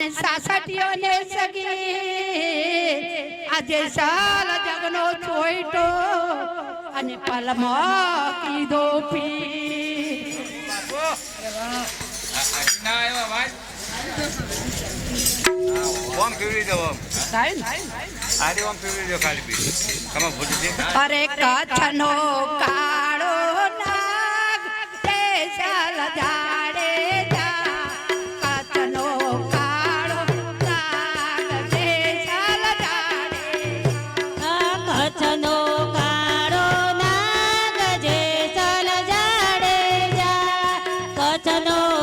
સાસટીઓને સગી. આજે સાલ જગનો છોઈટો અને પલમો કીધો પી. અરે કચ્છ નો ઓમ বাঁচানো